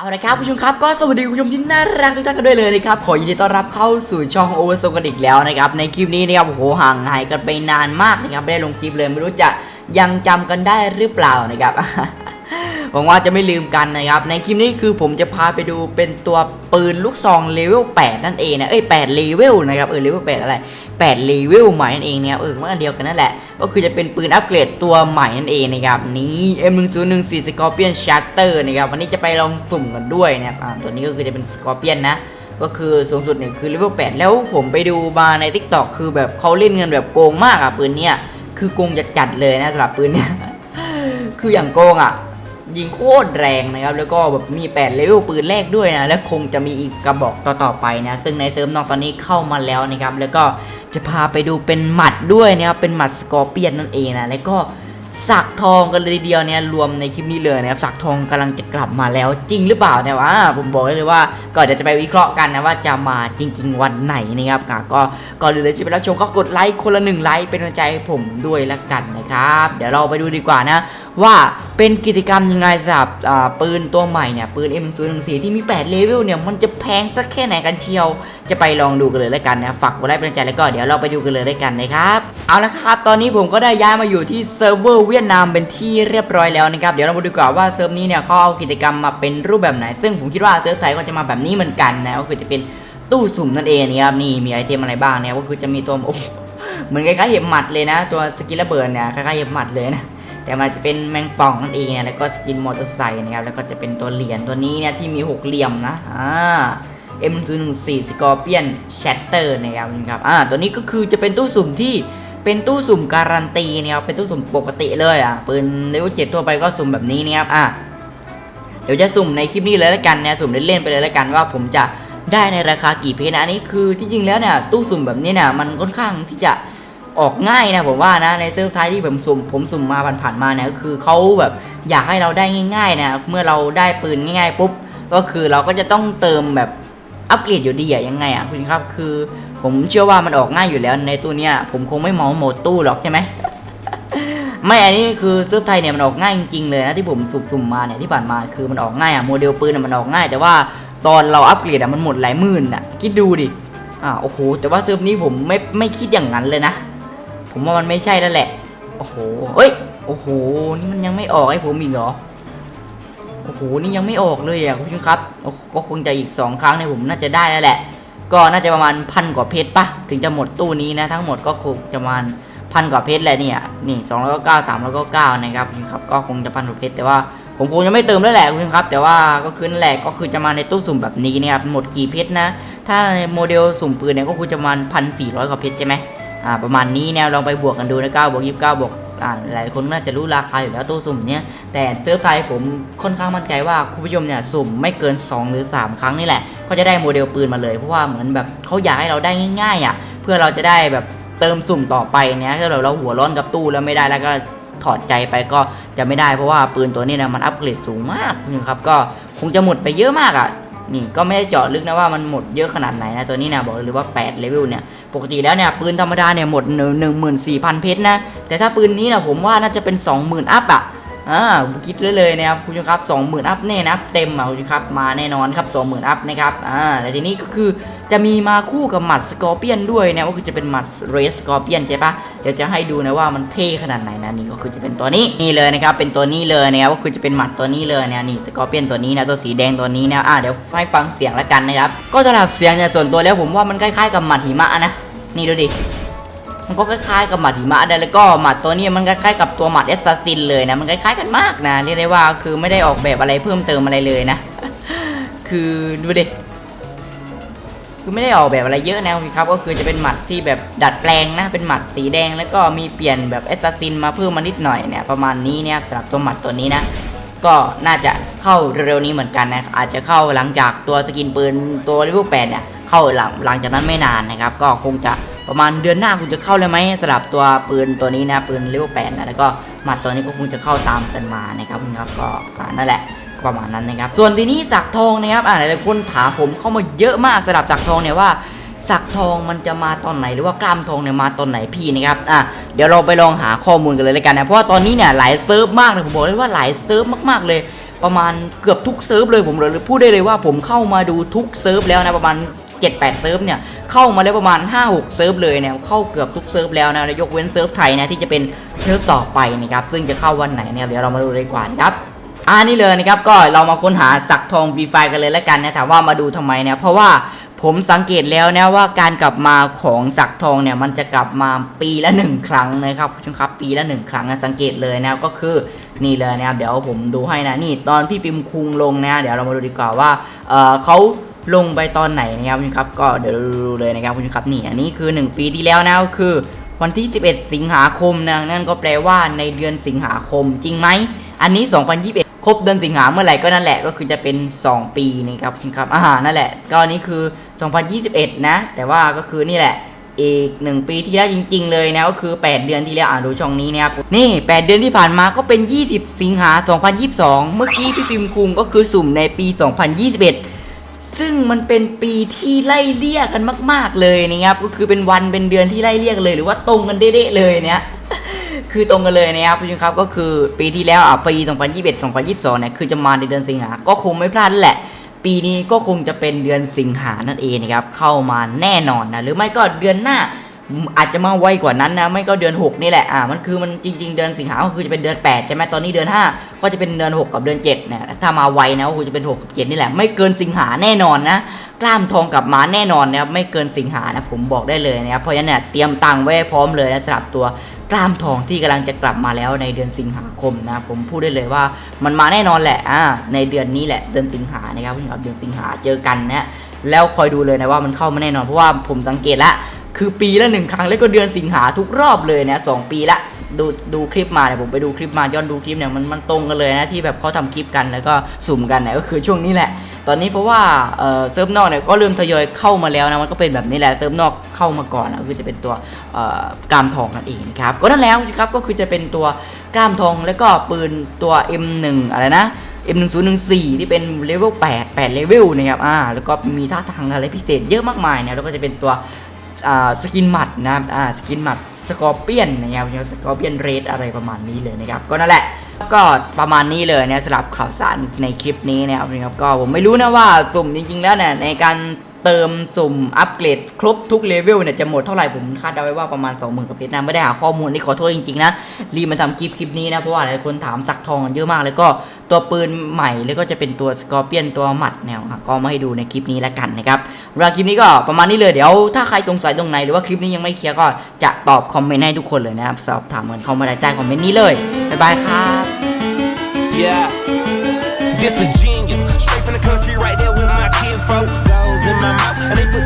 เอาละครับผู้ชมครับก็สวัสดีคุณผู้ชมที่น่ารักทุกท่านกันด้วยเลยนะครับขอยินดีต้อนรับเข้าสู่ช่องโอเวอร์โซกันอีกแล้วนะครับในคลิปนี้นะครับโอ้โหห่างหายกันไปนานมากนะครับไม่ได้ลงคลิปเลยไม่รู้จะยังจำกันได้หรือเปล่านะครับหวังว่าจะไม่ลืมกันนะครับในคลิปนี้คือผมจะพาไปดูเป็นตัวปืนลูกซองเลเวล8นั่นเองนะเอ้ย8เลเวลนะครับเออเลเวล8อะไร 8เลเวลใหม่นั่นเองนะครับเออมันเดียวกันนั่นแหละ ก็คือจะเป็นปืนอัปเกรดตัวใหม่นั่นเองนะครับนี่ M1014 Scorpion Shatter นะครับวันนี้จะไปลองสุ่มกันด้วยนะครับอ่าตัวนี้ก็คือจะเป็น Scorpion นะก็คือสูงสุดเนี่ยคือเลเวล8แล้วผมไปดูมาใน TikTok คือแบบเขาเล่นเงินแบบโกงมากอะปืนเนี้ยคือโกงจัดๆเลยนะสำหรับปืนเนี้ยคืออย่างโกงอะยิงโคตรแรงนะครับ แล้วก็แบบมี8เลเวลปืนแรกด้วยนะ และคงจะมีอีกกระบอกต่อๆไปนะ ซึ่งในเซิร์ฟนอกตอนนี้เข้ามาแล้วนะครับ แล้วก็ จะพาไปดูเป็นหมัดด้วยนะครับเป็นหมัดสกอร์เปียนนั่นเองนะแล้วก็สักทองกันเลยทีเดียวเนี่ยรวมในคลิปนี้เลยนะครับสักทองกำลังจะกลับมาแล้วจริงหรือเปล่าเนี่ยว่าผมบอกได้เลยว่าก่อนจะไปวิเคราะห์กันนะว่าจะมาจริง ๆ วันไหนนะครับก็ก่อนอื่นเลยที่ไปรับชมก็กดไลค์คนละหนึ่งไลค์เป็นกำลังใจให้ผมด้วยละกันนะครับ เดี๋ยวเราไปดูดีกว่านะ ว่าเป็นกิจกรรมยังไงสำหรับปืนตัวใหม่เนี่ย ปืน M014 ที่มี 8 เลเวลเนี่ย มันจะแพงสักแค่ไหนกันเชียว จะไปลองดูกันเลยแล้วกันนะ ฝากกดไลค์เป็นใจแล้วก็เดี๋ยวเราไปดูกันเลยแล้วกันนะครับ เอาละครับ ตอนนี้ผมก็ได้ย้ายมาอยู่ที่เซิร์ฟเวอร์เวียดนามเป็นที่เรียบร้อยแล้วนะครับ เดี๋ยวเรามาดูกว่าว่าเซิร์ฟนี้เนี่ยเขาเอากิจกรรมมาเป็นรูปแบบไหน ซึ่งผมคิดว่าเซิร์ฟไทยก็จะมาแบบนี้เหมือนกันนะ ก็คือจะเป็นตู้สุ่มนั่นเองนะครับ นี่มีไอเทมอะไรบ้างเนี่ย ก็คือจะมีตัวเหมือนคล้ายๆเห็บหมัดเลยนะ ตัวสกิลระเบิดเนี่ยคล้ายๆเห็บหมัดเลยนะ แต่มันจะเป็นแมงป่องนั่นเองนี่ยแล้วก็สกินมอเตอร์ไซค์นะครับแล้วก็จะเป็นตัวเหรียญตัวนี้เนี่ยที่มีหกเหลี่ยมนะอ่า M114 Scorpion Shatter นะครับครับอ่าตัวนี้ก็คือจะเป็นตู้สุ่มที่เป็นตู้สุ่มการันตีนะครับเป็นตู้สุ่มปกติเลยอะปืนเลเวลเจ็ดทั่วไปก็สุ่มแบบนี้นะครับอ่าเดี๋ยวจะสุ่มในคลิปนี้เลยล้วกันนะสุ่มเล่นๆไปเลยล้วกันว่าผมจะได้ในราคากี่เพนะอันนี้คือที่จริงแล้วเนี่ยตู้สุ่มแบบนี้เนี่ยมันค่อนข้างที่จะ ออกง่ายนะผมว่านะในเซิร์ฟไทยที่ผมสุ่มผมสุ่มมาผ่านๆมาเนี่ยก็คือเขาแบบอยากให้เราได้ง่ายๆนะเมื่อเราได้ปืนง่ายๆปุ๊บก็คือเราก็จะต้องเติมแบบอัปเกรดอยู่ดีอะยังไงอะคุณครับคือ ผมเชื่อว่ามันออกง่ายอยู่แล้วในตู้เนี้ยผมคงไม่เหมาหมดตู้หรอกใช่ไหมไม่อันนี้คือเซิร์ฟไทยเนี่ยมันออกง่ายจริงๆเลยนะที่ผมสุ่มๆมาเนี่ยที่ผ่านมาคือมันออกง่ายอะโมเดลปืนมันออกง่าย แต่ว่าตอนเราอัปเกรดอะมันหมดหลายหมื่นอะคิดดูดิอ่าโอ้โหแต่ว่าเซิร์ฟนี้ผมไม่ไม่คิดอย่างนั้นเลยนะ ผมว่ามันไม่ใช่แล้วแหละ โอ้โห เอ้ย โอ้โห นี่มันยังไม่ออกให้ผมอีกเหรอ โอ้โห นี่ยังไม่ออกเลยอะคุณผู้ชมครับ ก็คงจะอีกสองครั้งเนี่ยผมน่าจะได้แล้วแหละ ก็น่าจะประมาณพันกว่าเพชรปะถึงจะหมดตู้นี้นะ ทั้งหมดก็คงจะประมาณพันกว่าเพชรแหละเนี่ย นี่สองร้อยเก้าสามร้อยเก้านะครับคุณผู้ชมครับ ก็คงจะพันกว่าเพชรแต่ว่าผมคงจะไม่เติมแล้วแหละคุณผู้ชมครับ แต่ว่าก็คือนั่นแหละก็คือจะมาในตู้สุ่มแบบนี้นะครับหมดกี่เพชรนะ ถ้าในโมเดลสุ่มปืนเนี่ยก็คือจะประมาณพันสี่ร้อยกว่าเพชรใช่ไหม อ่าประมาณนี้แนวลองไปบวกกันดูนะเก้าบวกยี่สิบเก้าบวกอ่าหลายคนน่าจะรู้ราคาอยู่แล้วตู้สุ่มเนี่ยแต่เซิร์ฟไทยผมค่อนข้างมั่นใจว่าคุณผู้ชมเนี่ยสุ่มไม่เกิน 2 หรือ 3 ครั้งนี่แหละ ก็จะได้โมเดลปืนมาเลย เพราะว่าเหมือนแบบเขาอยากให้เราได้ง่ายๆอะเพื่อเราจะได้แบบเติมสุ่มต่อไปเนี่ยถ้าเราเราหัวร้อนกับตู้แล้วไม่ได้แล้วก็ถอดใจไปก็จะไม่ได้เพราะว่าปืนตัวนี้นะมันอัปเกรดสูงมากนะครับก็คงจะหมดไปเยอะมากอะ นี่ก็ไม่ได้เจาะลึกนะว่ามันหมดเยอะขนาดไหนนะตัวนี้นะบอกเลยว่า8เลเวลเนี่ยปกติแล้วเนี่ยปืนธรรมดาเนี่ยหมดหนึ่งหมื่นสี่พันเพชรนะแต่ถ้าปืนนี้นะผมว่าน่าจะเป็น 20,000 อัพอะอ่าคิดเลยเลยนะครับคุณผู้ชมครับ20,000 อัพแน่นะเต็มอะคุณผู้ชมครับมาแน่นอนครับ20,000 อัพนะครับอ่าและทีนี้ก็คือ จะมีมาคู่กับหมัดสกอร์เปียนด้วยนะก็คือจะเป็นหมัดเรสสกอร์เปียนใช่ปะเดี๋ยวจะให้ดูนะว่ามันเท่ขนาดไหนนะนี่ก็คือจะเป็นตัวนี้นี่เลยนะครับเป็นตัวนี้เลยนะครับก็คือจะเป็นหมัดตัวนี้เลยนะนี่สกอร์เปียนตัวนี้นะตัวสีแดงตัวนี้นะอ่าเดี๋ยวให้ฟังเสียงแล้วกันนะครับก็สำหรับเสียงเนี่ยส่วนตัวแล้วผมว่ามันคล้ายๆกับหมัดหิมะนะนี่ดูดิมันก็คล้ายๆกับหมัดหิมะได้แล้วก็หมัดตัวนี้มันคล้ายๆกับตัวหมัดแอสซัสซินเลยนะมันคล้ายๆกันมากนะเรียกได้ว่าคือไม่ได้ออกแบบอะไรเพิ่มเติมอะไรเลยนะ คือดูดิ คือไม่ได้ออกแบบอะไรเยอะนะครับก็คือจะเป็นหมัดที่แบบดัดแปลงนะเป็นหมัดสีแดงแล้วก็มีเปลี่ยนแบบแอสซัสซินมาเพิ่มมานิดหน่อยเนี่ยประมาณนี้เนี่ยสำหรับตัวหมัดตัวนี้นะก็น่าจะเข้าเร็วๆนี้เหมือนกันนะอาจจะเข้าหลังจากตัวสกินปืนตัวเลเวแปดเนี่ยเข้าหลังหลังจากนั้นไม่นานนะครับก็คงจะประมาณเดือนหน้าคงจะเข้าเลยไหมสำหรับตัวปืนตัวนี้นะปืนเลเวแปดนะแล้วก็หมัดตัวนี้ก็คงจะเข้าตามกันมานะครับครับก็นั่นแหละ ประมาณนั้นนะครับ ส่วนทีนี้สักทองนะครับอ่าหลายๆคนถามผมเข้ามาเยอะมากสำหรับสักทองเนี่ยว่าสักทองมันจะมาตอนไหนหรือว่ากล้ามทองเนี่ยมาตอนไหนพี่นะครับอะเดี๋ยวเราไปลองหาข้อมูลกันเลยแล้วกันนะเพราะว่าตอนนี้เนี่ยหลายเซิร์ฟมากเลยผมบอกเลยว่าหลายเซิร์ฟมากๆเลย ประมาณเกือบทุกเซิร์ฟเลยผมเลยพูดได้เลยว่าผมเข้ามาดูทุกเซิร์ฟแล้วนะประมาณ7-8เซิร์ฟเนี่ยเข้ามาแล้วประมาณ 5-6เซิร์ฟเลยเนี่ยเข้าเกือบทุกเซิร์ฟแล้วนะยกเว้นเซิร์ฟไทยนะที่จะเป็นเซิร์ฟต่อไปนะครับซึ่งจะเข้าวันไหนเนี่ยเดี๋ยวเรามาดูเลยกว่านะครับ อ่านี่เลยนะครับก็เรามาค้นหาสักทอง V5 กันเลยแล้วกันนะถามว่ามาดูทำไมเนี่ยเพราะว่าผมสังเกตแล้วนะว่าการกลับมาของสักทองเนี่ยมันจะกลับมาปีละหนึ่งครั้งนะครับคุณผู้ชมครับปีละหนึ่งครั้งนะสังเกตเลยนะก็คือนี่เลยนะครับเดี๋ยวผมดูให้นะนี่ตอนพี่ปิมคุงลงนะเดี๋ยวเรามาดูดีกว่าว่าเออเขาลงไปตอนไหนนะครับคุณผู้ชมครับก็เดี๋ยวดูเลยนะครับคุณผู้ชมครับนี่อันนี้คือ 1 ปีที่แล้วนะก็คือวันที่ 11 สิงหาคมนะนั่นก็แปลว่าในเดือนสิงหาคมจริงไหม อันนี้ 2021 ครบเดือนสิงหาเมื่อไหร่ก็นั่นแหละก็คือจะเป็น 2 ปีนะครับคุณครับอาหานั่นแหละ ก็อันนี้คือ 2021 นะ แต่ว่าก็คือนี่แหละอีก 1 ปีที่แล้วจริง ๆ เลยนะก็คือ 8 เดือนที่แล้วอ่านดูช่องนี้นะครับนี่ 8 เดือนที่ผ่านมาก็เป็น 20 สิงหา 2022 เมื่อกี้พี่ปิมคุงก็คือสุ่มในปี 2021 ซึ่งมันเป็นปีที่ไล่เลี่ยกันมาก ๆ เลยนะครับก็คือเป็นวันเป็นเดือนที่ไล่เลี่ยกันเลย หรือว่าตรงกันเด๊ะเลยเนี่ย คือตรงกันเลยนะครับคุณผู้ชมครับก็คือปีที่แล้วอะปี2021 2022เนี่ยคือจะมาในเดือนสิงหาก็คงไม่พลาดแหละ ปีนี้ก็คงจะเป็นเดือนสิงหานั่นเองนะครับเข้ามาแน่นอนนะหรือไม่ก็เดือนหน้าอาจจะมาไวกว่านั้นนะไม่ก็เดือน 6 นี่แหละอ่ามันคือมันจริง ๆ เดือนสิงหาก็คือจะเป็นเดือน8ใช่ไหมตอนนี้เดือน 5 ก็จะเป็นเดือน 6 กับเดือน7เนี่ยถ้ามาไวนะก็คือจะเป็น6กับ7นี่แหละไม่เกินสิงหาแน่นอนนะกล้ามทองกลับมาแน่นอนนะครับไม่เกินสิงหานะผมบอกได้เลยนะครับเพราะฉะนั้นเนี่ยเตรียมตังค์ไว้พร้อมเลยนะสำหรับตัว กล้ามทองที่กำลังจะกลับมาแล้วในเดือนสิงหาคมนะผมพูดได้เลยว่ามันมาแน่นอนแหละอ่าในเดือนนี้แหละเดือนสิงหานะครับคุณครับเดือนสิงหาเจอกันนะแล้วคอยดูเลยนะว่ามันเข้ามาแน่นอนเพราะว่าผมสังเกตละคือปีละหนึ่งครั้งแล้วก็เดือนสิงหาทุกรอบเลยนะสองปีละดูดูคลิปมาเนี่ยผมไปดูคลิปมาย้อนดูคลิปเนี่ยมันมันตรงกันเลยนะที่แบบเขาทำคลิปกันแล้วก็สุ่มกันเนี่ยก็คือช่วงนี้แหละ ตอนนี้เพราะว่าเซิร์ฟนอกเนี่ยก็เริ่มทยอยเข้ามาแล้วนะมันก็เป็นแบบนี้แหละเซิร์ฟนอกเข้ามาก่อนนะคือจะเป็นตัวกล้ามทองนั่นเองครับก็นั่นแล้วครับก็คือจะเป็นตัวกล้ามทองแล้วก็ปืนตัว M1 อะไรนะ M1014 ที่เป็นเลเวล8 8เลเวลนะครับอ่าแล้วก็มีท่าทางอะไรพิเศษเยอะมากมายนะแล้วก็จะเป็นตัวสกินหมัดนะอ่าสกินหมัดสกอร์เปียนนะครับสกอร์เปียนเรดอะไรประมาณนี้เลยนะครับก็นั่นแหละ ก็ประมาณนี้เลยนะสำหรับข่าวสารในคลิปนี้นะครับนะครับก็ผมไม่รู้นะว่าสุ่มจริงๆแล้วเนี่ยในการเติมสุ่มอัปเกรดครบทุกเลเวลเนี่ยจะหมดเท่าไหร่ผมคาดเดาไว้ว่าประมาณ 20,000กว่าเพชรนะไม่ได้หาข้อมูลนี่ขอโทษจริงๆนะรีบมาทำคลิปคลิปนี้นะเพราะว่าหลายคนถามสักทองกันเยอะมากแล้วก็ตัวปืนใหม่แล้วก็จะเป็นตัวสกอร์เปียนตัวหมัดแนวก็มาให้ดูในคลิปนี้แล้วกันนะครับเวลาคลิปนี้ก็ประมาณนี้เลยเดี๋ยวถ้าใครสงสัยตรงไหนหรือว่าคลิปนี้ยังไม่เคลียร์ก็จะตอบคอมเมนต์ให้ทุกคนเลยนะครับสอบถามกันเข้ามาได้ใต้คอมเมนต์นี้เลย บ๊ายบายครับ Yeah. This a genius. Straight from the country, right there with my kinfolk. Goes in my mouth. And they put